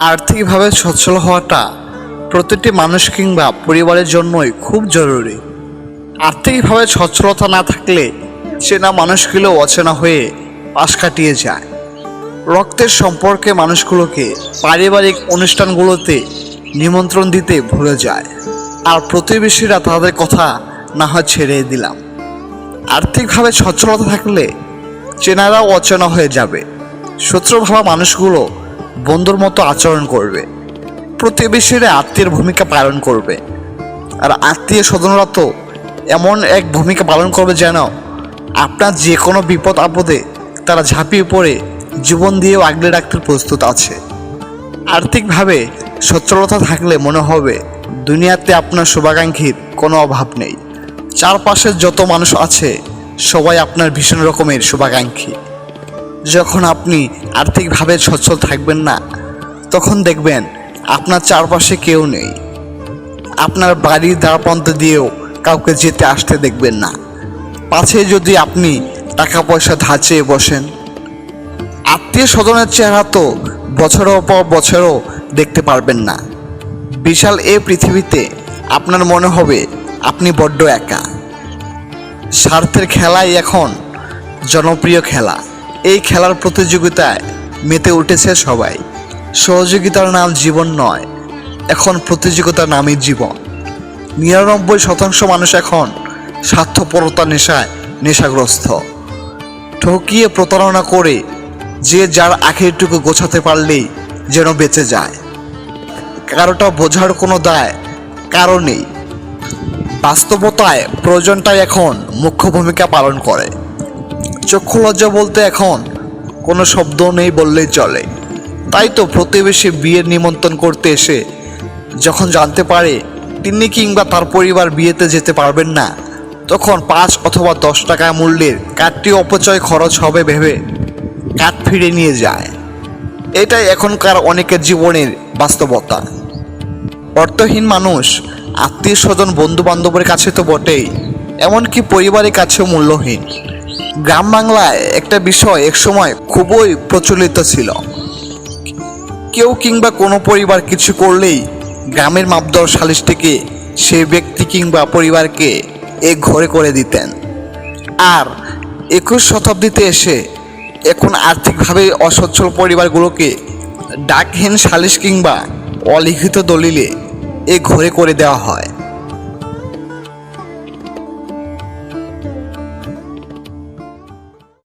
আর্থিকভাবে সচ্ছল হওয়াটা প্রতিটি মানুষ কিংবা পরিবারের জন্যই খুব জরুরি। আর্থিকভাবে সচ্ছলতা না থাকলে চেনা মানুষগুলো অচেনা হয়ে পাশ কাটিয়ে যায়। রক্তের সম্পর্কে মানুষগুলোকে পারিবারিক অনুষ্ঠানগুলোতে নিমন্ত্রণ দিতে ভুলে যায়। আর প্রতিবেশীরা তাদের কথা না হয় ছেড়ে দিলাম। আর্থিকভাবে সচ্ছলতা থাকলে চেনারাও অচেনা হয়ে যাবে। শত্রু ভাবা মানুষগুলো বন্ধুর মতো আচরণ করবে। প্রতিবেশীরা আত্মীয়ের ভূমিকা পালন করবে। আর আত্মীয় স্বজনরা তো এমন এক ভূমিকা পালন করবে যেন আপনার যে কোনো বিপদ আপদে তারা ঝাঁপিয়ে পড়ে, জীবন দিয়েও আগলে রাখতে প্রস্তুত আছে। আর্থিকভাবে সচ্ছলতা থাকলে মনে হবে, দুনিয়াতে আপনার শুভাকাঙ্ক্ষীর কোনো অভাব নেই। চারপাশের যত মানুষ আছে, সবাই আপনার ভীষণ রকমের শুভাকাঙ্ক্ষী। যখন আপনি আর্থিকভাবে সচ্ছল থাকবেন না, তখন দেখবেন আপনার চারপাশে কেউ নেই। আপনার বাড়ির দ্বারপ্রান্ত দিয়েও কাউকে যেতে আসতে দেখবেন না। পাছে যদি আপনি টাকা পয়সা ধাঁচে বসেন আত্মীয় স্বজনের চেহারা তো বছরের পর বছরও দেখতে পারবেন না। বিশাল এ পৃথিবীতে আপনার মনে হবে আপনি বড্ড একা। স্বার্থের খেলাই এখন জনপ্রিয় খেলা। এই খেলার প্রতিযোগিতায় মেতে উঠেছে সবাই। সহযোগিতার নাম জীবন নয়, এখন প্রতিযোগিতার নামই জীবন। নিরানব্বই শতাংশ মানুষ এখন স্বার্থপরতা নেশায় নেশাগ্রস্ত। ঠকিয়ে প্রতারণা করে যে যার আখেরটুকু গোছাতে পারলেই যেন বেঁচে যায়। কারোটা বোঝার কোনো দায় কারও নেই। বাস্তবতায় প্রয়োজনটাই এখন মুখ্য ভূমিকা পালন করে। চক্ষু লজ্জা বলতে এখন কোনো শব্দ নেই বললেই চলে। তাই তো প্রতিবেশী বিয়ের নিমন্ত্রণ করতে এসে যখন জানতে পারে তিনি কিংবা তার পরিবার বিয়েতে যেতে পারবেন না, তখন পাঁচ অথবা দশ টাকা মূল্যের কাঠটি অপচয় খরচ হবে ভেবে কাঠ ফিরে নিয়ে যায়। এটাই এখনকার অনেকের জীবনের বাস্তবতা। অর্থহীন মানুষ, আত্মীয় স্বজন বন্ধু বান্ধবের কাছে তো বটেই, এমনকি পরিবারের কাছেও মূল্যহীন। গ্রাম বাংলায় একটা বিষয় একসময় খুবই প্রচলিত ছিল। কেউ কিংবা কোনো পরিবার কিছু করলেই গ্রামের মাপদর সালিশটিকে সেই ব্যক্তি কিংবা পরিবারকে এক ঘরে করে দিতেন। আর একুশ শতাব্দীতে এসে এখন আর্থিকভাবে অসচ্ছল পরিবারগুলোকে ডাকহীন সালিশ কিংবা অলিখিত দলিলে এ ঘরে করে দেওয়া হয়।